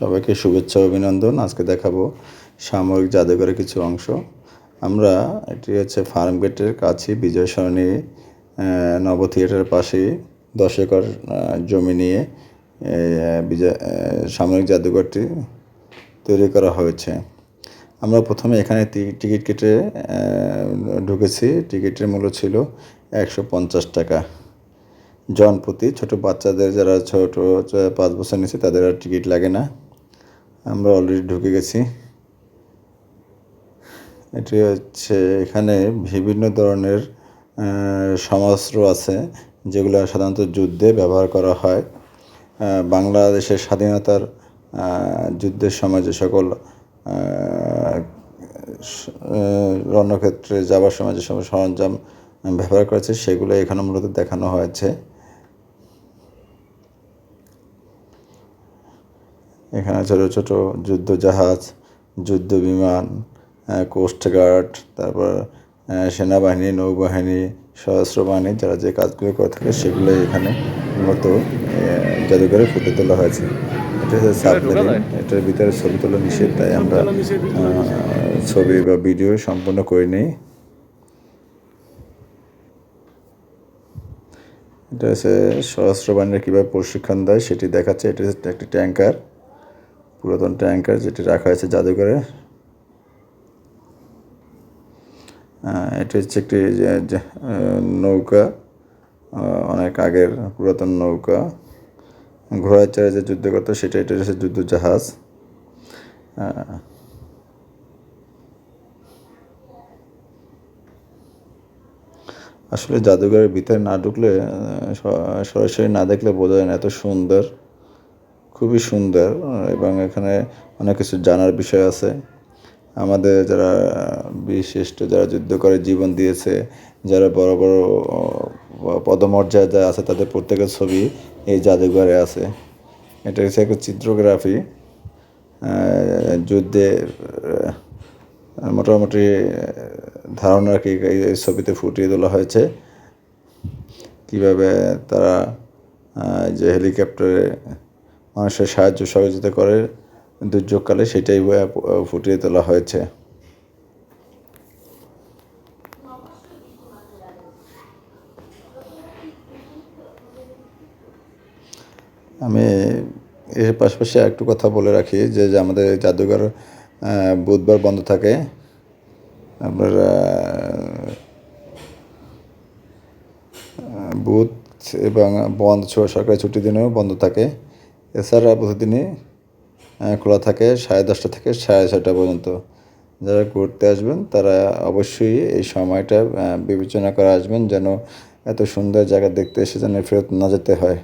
সবাইকে শুভেচ্ছা অভিনন্দন। আজকে দেখাবো সামরিক জাদুঘরের কিছু অংশ। আমরা এটি হচ্ছে ফার্ম গেটের কাছে বিজয় সরণি নব থিয়েটারের পাশেই দশ একর জমি নিয়ে বিজয় সামরিক জাদুঘরটি তৈরি করা হয়েছে। আমরা প্রথমে এখানে টিকিট কেটে ঢুকেছি। টিকিটের মূল্য ছিল একশো পঞ্চাশ টাকা। জন প্রতি ছোট বাচ্চাদের যারা ছোটো পাঁচ বছর নিচে তাদের আর টিকিট লাগে না। আমরা অলরেডি ঢুকে গেছি। এটি হচ্ছে এখানে বিভিন্ন ধরনের সমাস্ত্র আছে, যেগুলো সাধারণত যুদ্ধে ব্যবহার করা হয়। বাংলাদেশের স্বাধীনতার যুদ্ধের সময় যে সকল রণক্ষেত্রে যাওয়ার সময় যে সকল সরঞ্জাম ব্যবহার করেছে, সেগুলো এখানে মূলত দেখানো হয়েছে। এখানে ছোট ছোট যুদ্ধ জাহাজ যুদ্ধ বিমান কোস্ট গার্ড তারপর সেনাবাহিনী নৌবাহিনী সশস্ত্র বাহিনী যারা যে কাজগুলো করে থাকে সেগুলো এখানে মূলত জাদুঘরে ফুটে তোলা হয়েছে। এটা হচ্ছে সাবমেরিন। এটার ভিতরে ছবি তোলা নিষেধ তাই আমরা ছবি বা ভিডিও সম্পূর্ণ করে নিই। এটা হচ্ছে সশস্ত্র বাহিনীর কীভাবে প্রশিক্ষণ দেয় সেটি দেখাচ্ছে। এটা হচ্ছে একটি ট্যাঙ্কার। পুরাতন ট্যাঙ্কার যেটি রাখা হয়েছে জাদুঘরে। এটি হচ্ছে একটি নৌকা অনেক আগের পুরাতন নৌকা। ঘোড়ায় চড়ে যে যুদ্ধ করতো, সেটা এটা হচ্ছে যুদ্ধ জাহাজ আসলে জাদুঘরের ভিতরে না ঢুকলে সরাসরি না দেখলে বোঝা যায় না এত সুন্দর। খুবই সুন্দর এবং এখানে অনেক কিছু জানার বিষয় আছে। আমাদের যারা বিশিষ্ট যারা যুদ্ধ করে জীবন দিয়েছে যারা বড় বড় আহ, পদমর্যাদায় আছে তাদের প্রত্যেকের ছবি এই জাদুঘরে আছে। এটা হচ্ছে একটা চিত্রগ্রাফি। যুদ্ধে মোটামুটি ধারণা কি এই ছবিতে ফুটিয়ে তোলা হয়েছে। কীভাবে তারা যে হেলিকপ্টারে মানুষের সাহায্য সহযোগিতা করে দুর্যোগকালে সেটাই ফুটিয়ে তোলা হয়েছে। আমি এর পাশাপাশি একটু কথা বলে রাখি যে আমাদের জাদুঘর বুধবার বন্ধ থাকে। আপনার বুধ এবং বন্ধ সরকারি ছুটির দিনেও বন্ধ থাকে। এছাড়া প্রতিদিনই খোলা থাকে সাড়ে দশটা থেকে সাড়ে ছটা পর্যন্ত। যারা ঘুরতে আসবেন, তারা অবশ্যই এই সময়টা বিবেচনা করে আসবেন যেন এত সুন্দর জায়গা দেখতে এসে যেন ফেরত না যেতে হয়।